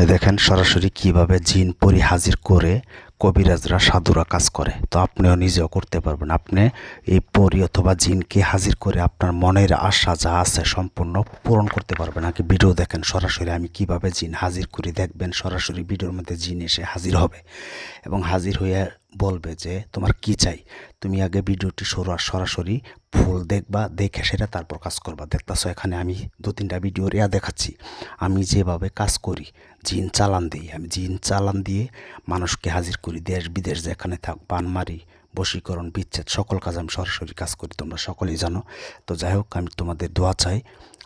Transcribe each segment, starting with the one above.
দেখেন সরাসরি কীভাবে জিন পরি হাজির করে কবিরাজরা সাধুরা কাজ করে। তো আপনিও নিজেও করতে পারবেন। আপনি এই পরি অথবা জিনকে হাজির করে আপনার মনের আশা যা আছে সম্পূর্ণ পূরণ করতে পারবেন। আগে ভিডিও দেখেন সরাসরি আমি কীভাবে জিন হাজির করে। দেখবেন সরাসরি ভিডিওর মধ্যে জিন এসে হাজির হবে এবং হাজির হয়ে বলবে যে, তোমার কি চাই? তুমি আগে ভিডিওটি সরা সরাসরি ফুল দেখবা, দেখে সেটা তারপর কাজ করবা। দেখতেছো, এখানে আমি দু তিনটা ভিডিও রেয়া দেখাচ্ছি। আমি যেভাবে কাজ করি, জিন চালান দিই। আমি জিন চালান দিয়ে মানুষকে হাজির করি। দেশ বিদেশ যেখানে থাক বান মারি বশীকরণ, বিচ্ছেদ, সকল কাজ আমি সরাসরি কাজ করি, তোমরা সকলেই জানো। তো যাই হোক, আমি তোমাদের দোয়া চাই,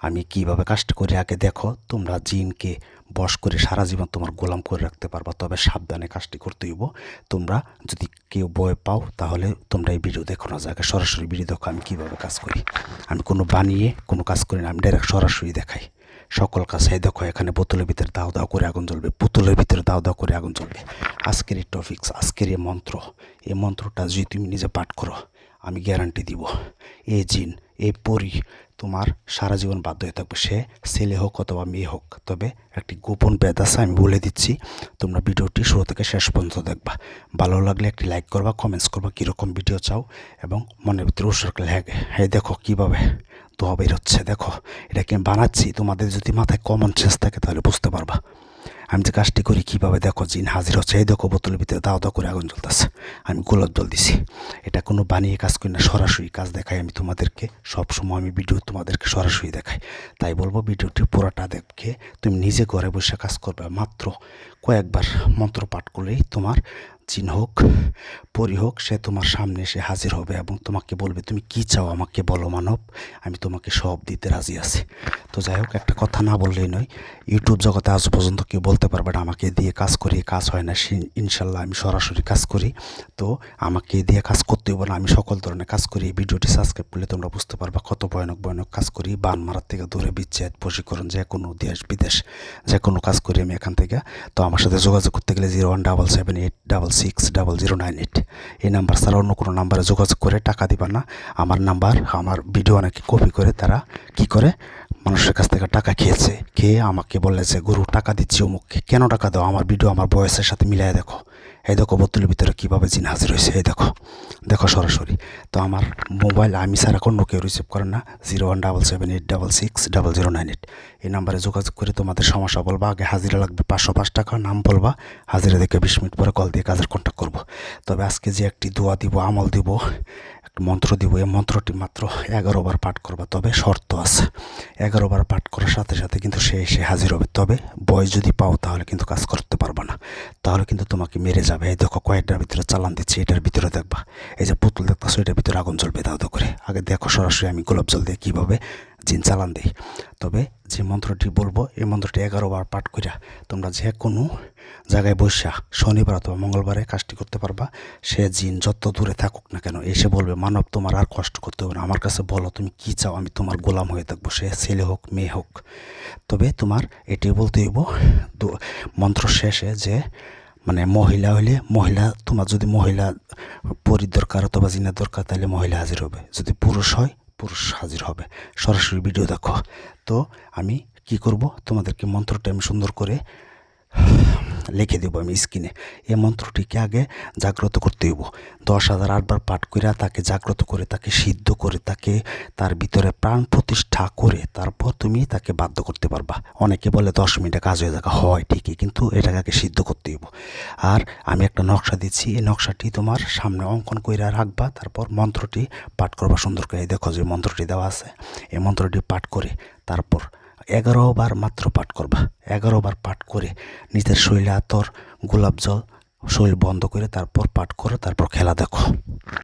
আমি কীভাবে কাজটা করি আগে দেখো, তোমরা জিনকে বশ করে সারা জীবন তোমার গোলাম করে রাখতে পারবা, তবে সাবধানে কাজটি করতে হইব। তোমরা যদি কেউ বয় পাও, তাহলে তোমরা এই ভিডিও দেখো না, যাকে সরাসরি ভিডিও দেখো, আমি কীভাবে কাজ করি। আমি কোনো বানিয়ে কোনো কাজ করি না, আমি ডাইরেক্ট সরাসরি দেখাই। সকল এই দেখো, এখানে বোতলের ভিতরে দাও দাও করে আগুন জ্বলবে, পুতুলের ভিতরে দাও দাও করে আগুন জ্বলবে। আজকের এই টপিক্স আজকের এই মন্ত্র, এই মন্ত্রটা যদি তুমি নিজে পাঠ করো, আমি গ্যারান্টি দিব, এই জিন, এই পরি তোমার সারা জীবন বাধ্য হয়ে থাকবে, সে ছেলে হোক অথবা মেয়ে হোক, তবে একটি গোপন বেদ আছে, আমি বলে দিচ্ছি, তোমরা ভিডিওটি শুরু থেকে শেষ পর্যন্ত দেখবা। ভালো লাগলে একটি লাইক করবা কমেন্টস করবা, কীরকম ভিডিও চাও, এবং মনের ভিতরে উৎসর্গ হ্যাঁ দেখো কীভাবে দোয়া বের হচ্ছে দেখো। এটাকে আমি বানাচ্ছি, তোমাদের যদি মাথায় কমন সেন্স থাকে তাহলে বুঝতে পারবা। আমি যে কাজটি করি কীভাবে, দেখো, জিন হাজির হচ্ছে। এই দেখো, বোতলের ভিতরে দাও দাও করে আগুন জ্বলতেছে। আমি গোলাপ জল দিছি। এটা কোনো বানিয়ে কাজ করি না, সরাসরি কাজ দেখাই। আমি তোমাদেরকে সব সময় আমি ভিডিও তোমাদেরকে সরাসরি দেখাই। তাই বলব, ভিডিওটি পুরোটা দেখে তুমি নিজে ঘরে বসে কাজ করবে। মাত্র কয়েকবার মন্ত্র পাঠ করলেই তোমার জিন হোক, পরি হোক, সে তোমার সামনে এসে হাজির হবে এবং তোমাকে বলবে, তুমি কি চাও আমাকে বলো মানব? আমি তোমাকে সব দিতে রাজি আছি। তো যাই হোক, একটা কথা না বললেই নয়, ইউটিউব জগতে আজ পর্যন্ত কেউ বলতে পারবে না, আমাকে দিয়ে কাজ করি, কাজ হয় না ইনশাল্লাহ আমি সরাসরি কাজ করি। তো আমাকে দিয়ে কাজ করতে হবে না, আমি সকল ধরনের কাজ করি। ভিডিওটি সাবস্ক্রাইব করলে তোমরা বুঝতে পারবা কত ভয়ানক ভয়ানক কাজ করি। বান মারার থেকে দূরে, বিচ্ছেদ, বশীকরণ, যে কোনো দেশ, বিদেশ, যে কোনো কাজ করি আমি এখান থেকে। তো আমার সাথে যোগাযোগ করতে গেলে zero one double seven eight double six double zero nine eight এই নাম্বার ছাড়া অন্য কোনো নাম্বারে যোগাযোগ করে টাকা দিবা না। আমার নাম্বার, আমার ভিডিও অনেকে কপি করে, তারা কি করে? মানুষের কাছ থেকে টাকা খেয়েছে। খেয়ে আমাকে বলেছে গুরু, টাকা দিচ্ছি অমুককে। কেন টাকা দাও? আমার ভিডিও আমার বয়সের সাথে মিলাই দেখো। এই দেখো, বোতলের ভিতরে কীভাবে জিন হাজির হয়েছে, এই দেখো। দেখো সরাসরি। তো আমার মোবাইল, আমি ছাড়া এখনও কেউ রিসিভ করেন না zero one double seven eight double six double zero nine eight এই নাম্বারে যোগাযোগ করে তোমাদের সমস্যা বলবা, আগে হাজিরা লাগবে পাঁচশো পাঁচ টাকা, নাম বলবা, হাজিরা দেখে বিশ মিনিট পরে কল দিয়ে কাজের কন্ট্যাক্ট করব। তবে আজকে যে একটি দোয়া দিব, আমল দিব মন্ত্র দিব, এই মন্ত্রটি মাত্র এগারো বার পাঠ করবা, তবে শর্ত আছে। এগারো বার পাঠ করার সাথে সাথে কিন্তু সে এসে হাজির হবে। তবে বয়স যদি পাও তাহলে কিন্তু কাজ করতে পারবে না। তাহলে কিন্তু তোমাকে মেরে যাবে। এই দেখো কয়েকটার ভিতরে চালান দিচ্ছে, এটার ভিতরে দেখবা। এই যে পুতুল দেখতেছো, এটার ভিতরে আগুন জ্বলবে দাও করে। আগে দেখো সরাসরি আমি গোলাপ জল দিয়ে কীভাবে জিন চালান দেয় তবে যে মন্ত্রটি বলব, এই মন্ত্রটি এগারো বার পাঠ করিয়া তোমরা যে কোনো জায়গায় বসা শনিবার অথবা মঙ্গলবারে কাজটি করতে পারবা। সে জিন যত দূরে থাকুক না কেন, এসে বলবে, মানব, তোমার আর কষ্ট করতে হবে না। আমার কাছে বলো, তুমি কি চাও? আমি তোমার গোলাম হয়ে থাকব, সে ছেলে হোক, মেয়ে হোক। তবে তোমার এটি বলতে হইব মন্ত্র শেষে যে মানে মহিলা হইলে মহিলা, তোমার যদি মহিলা পরির দরকার অথবা জিনের দরকার তাহলে মহিলা হাজির হবে। যদি পুরুষ হয় পুরুষ হাজির হবে। সরাসরি ভিডিও দেখো। তো আমি কি করব? তোমাদেরকে মন্ত্রটা আমি সুন্দর করে লিখে দেবো আমি স্ক্রিনে। এই মন্ত্রটিকে আগে জাগ্রত করতে হইব। দশ হাজার আটবার পাঠ করে তাকে জাগ্রত করে, তাকে সিদ্ধ করে, তাকে তার ভিতরে প্রাণ প্রতিষ্ঠা করে তারপর তুমি তাকে বাধ্য করতে পারবা। অনেকে বলে দশ মিনিটে কাজ হয়ে যাবে হয়, ঠিকই, কিন্তু এটাকে আগে সিদ্ধ করতে হইব। আর আমি একটা নকশা দিচ্ছি। এই নকশাটি তোমার সামনে অঙ্কন করে রাখবা, তারপর মন্ত্রটি পাঠ করবা। সুন্দর করে দেখো যে মন্ত্রটি দেওয়া আছে। এই মন্ত্রটি পাঠ করে তারপর এগারো বার মাত্র পাঠ করবা। এগারো বার পাঠ করে নিজের শরীরে আতর, গোলাপ জল, শরীর বন্ধ করে তারপর পাঠ করো, তারপর খেলা দেখো।